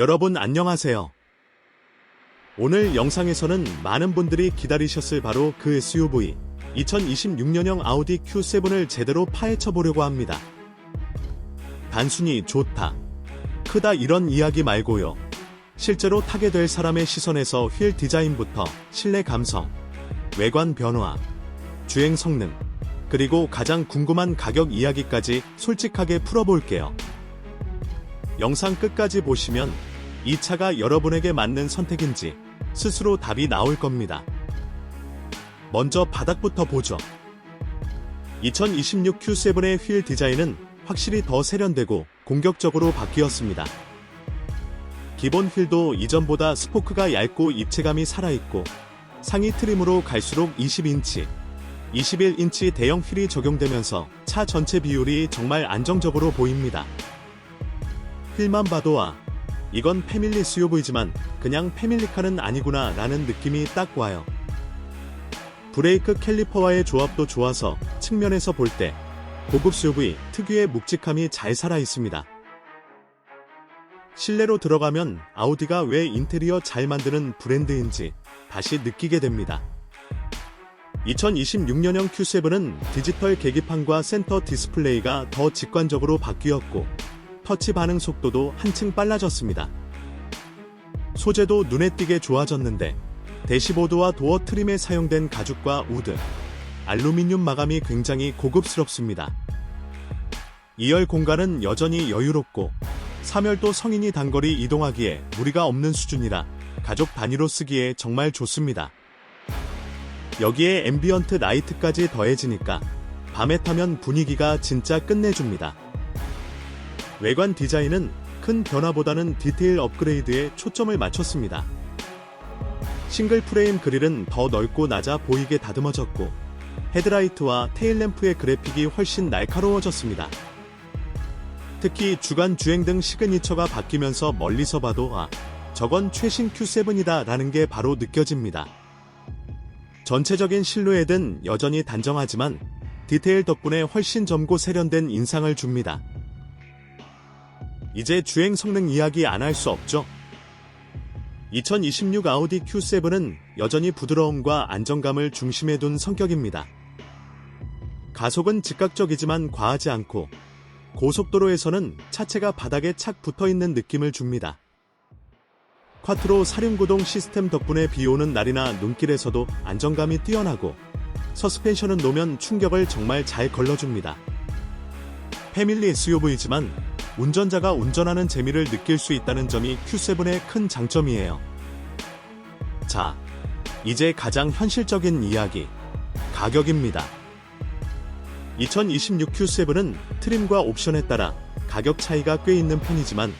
여러분 안녕하세요. 오늘 영상에서는 많은 분들이 기다리셨을 바로 그 SUV 2026년형 아우디 Q7을 제대로 파헤쳐 보려고 합니다. 단순히 좋다, 크다 이런 이야기 말고요. 실제로 타게 될 사람의 시선에서 휠 디자인부터 실내 감성, 외관 변화, 주행 성능, 그리고 가장 궁금한 가격 이야기까지 솔직하게 풀어볼게요. 영상 끝까지 보시면 이 차가 여러분에게 맞는 선택인지 스스로 답이 나올 겁니다. 먼저 바닥부터 보죠. 2026 Q7의 휠 디자인은 확실히 더 세련되고 공격적으로 바뀌었습니다. 기본 휠도 이전보다 스포크가 얇고 입체감이 살아있고 상위 트림으로 갈수록 20인치, 21인치 대형 휠이 적용되면서 차 전체 비율이 정말 안정적으로 보입니다. 휠만 봐도 아, 이건 패밀리 SUV지만 그냥 패밀리카는 아니구나 라는 느낌이 딱 와요. 브레이크 캘리퍼와의 조합도 좋아서 측면에서 볼 때 고급 SUV 특유의 묵직함이 잘 살아 있습니다. 실내로 들어가면 아우디가 왜 인테리어 잘 만드는 브랜드인지 다시 느끼게 됩니다. 2026년형 Q7은 디지털 계기판과 센터 디스플레이가 더 직관적으로 바뀌었고 터치 반응 속도도 한층 빨라졌습니다. 소재도 눈에 띄게 좋아졌는데 대시보드와 도어 트림에 사용된 가죽과 우드, 알루미늄 마감이 굉장히 고급스럽습니다. 2열 공간은 여전히 여유롭고 3열도 성인이 단거리 이동하기에 무리가 없는 수준이라 가족 단위로 쓰기에 정말 좋습니다. 여기에 앰비언트 라이트까지 더해지니까 밤에 타면 분위기가 진짜 끝내줍니다. 외관 디자인은 큰 변화보다는 디테일 업그레이드에 초점을 맞췄습니다. 싱글 프레임 그릴은 더 넓고 낮아 보이게 다듬어졌고 헤드라이트와 테일램프의 그래픽이 훨씬 날카로워졌습니다. 특히 주간 주행 등 시그니처가 바뀌면서 멀리서 봐도 아, 저건 최신 Q7이다 라는 게 바로 느껴집니다. 전체적인 실루엣은 여전히 단정하지만 디테일 덕분에 훨씬 젊고 세련된 인상을 줍니다. 이제 주행 성능 이야기 안 할 수 없죠. 2026 아우디 Q7은 여전히 부드러움과 안정감을 중심에 둔 성격입니다. 가속은 즉각적이지만 과하지 않고 고속도로에서는 차체가 바닥에 착 붙어 있는 느낌을 줍니다. 쿼트로 사륜구동 시스템 덕분에 비 오는 날이나 눈길에서도 안정감이 뛰어나고 서스펜션은 놓으면 충격을 정말 잘 걸러줍니다. 패밀리 SUV이지만 운전자가 운전하는 재미를 느낄 수 있다는 점이 Q7의 큰 장점이에요. 자, 이제 가장 현실적인 이야기, 가격입니다. 2026 Q7은 트림과 옵션에 따라 가격 차이가 꽤 있는 편이지만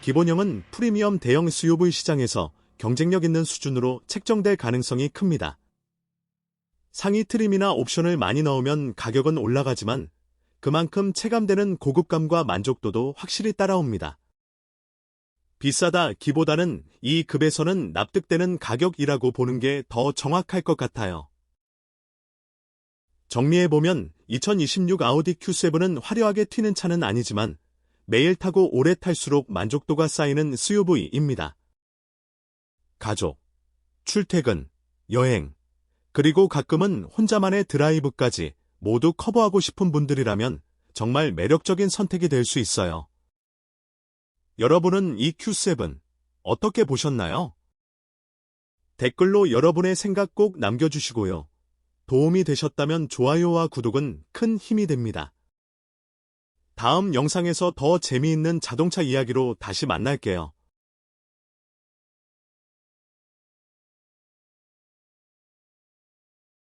기본형은 프리미엄 대형 SUV 시장에서 경쟁력 있는 수준으로 책정될 가능성이 큽니다. 상위 트림이나 옵션을 많이 넣으면 가격은 올라가지만 그만큼 체감되는 고급감과 만족도도 확실히 따라옵니다. 비싸다 기보다는 이 급에서는 납득되는 가격이라고 보는 게 더 정확할 것 같아요. 정리해보면 2026 아우디 Q7은 화려하게 튀는 차는 아니지만 매일 타고 오래 탈수록 만족도가 쌓이는 SUV입니다. 가족, 출퇴근, 여행, 그리고 가끔은 혼자만의 드라이브까지 모두 커버하고 싶은 분들이라면 정말 매력적인 선택이 될 수 있어요. 여러분은 이 Q7 어떻게 보셨나요? 댓글로 여러분의 생각 꼭 남겨주시고요. 도움이 되셨다면 좋아요와 구독은 큰 힘이 됩니다. 다음 영상에서 더 재미있는 자동차 이야기로 다시 만날게요.